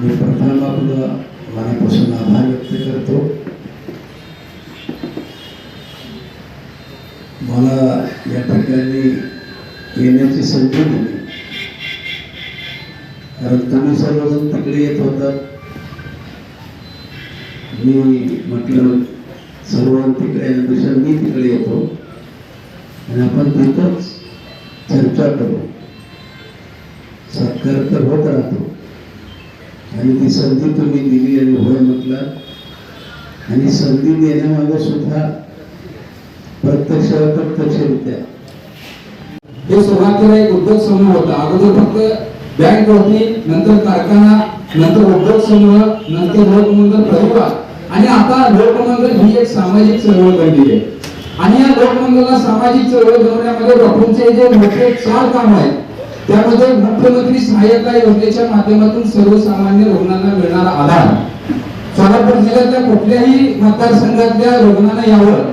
मी प्रथम आपलं मनापासून आभार व्यक्त करतो. मला या ठिकाणी येण्याची संधी दिली. कारण तुम्ही सर्वजण तिकडे येत होता मी म्हटलं सर्वजण तिकडे येण्यापेक्षा मी तिकडे येतो. आणि आपण तिथंच चर्चा करू. सत्कार तर होत राहतो. आणि ती संधी तुम्ही दिली आणि होय म्हटलं. आणि संधी देण्यामागे सुद्धा प्रत्यक्ष अप्रत्यक्षरित्या हे सुरुवातीला एक उद्योग समूह होता. अगोदर फक्त बँक होती नंतर कारखाना नंतर उद्योग समूह नंतर लोकमंगल परिवार. आणि आता लोकमंगल ही एक सामाजिक चळवळ बनली आहे. आणि या लोकमंगलला सामाजिक चळवळ बनवण्यामध्ये डॉक्टरांचे जे मोठे चार काम आहेत त्यामध्ये मुख्यमंत्री सहाय्यता योजनेच्या माध्यमातून सर्वसामान्य रुग्णांना मिळणारा आधार. सोलापूर जिल्ह्यातल्या कुठल्याही मतदारसंघातल्या रुग्णांना यावं